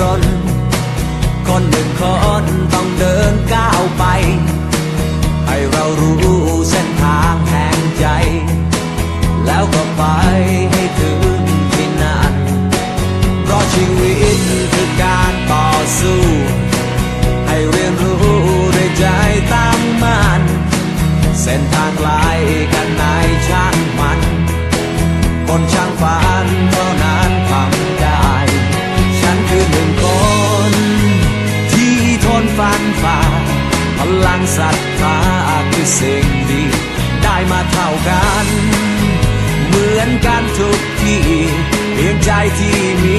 รน คนหนึ่งคนต้องเดินก้าวไป ให้เรารู้เส้นทางแห่งใจ แล้วก็ไปให้ถึงที่นั้นเพราะชีวิตคือการต่อสู้ ให้เรียนรู้ด้วยใจตั้งมั่นเส้นทางไกลกันไหนช่างมัน คนช่างฝัน ฟันฝ่าพลังศรัทธาคือสิ่งดี ได้มาเท่ากัน เหมือนกันทุกที่เพียงใจที่มี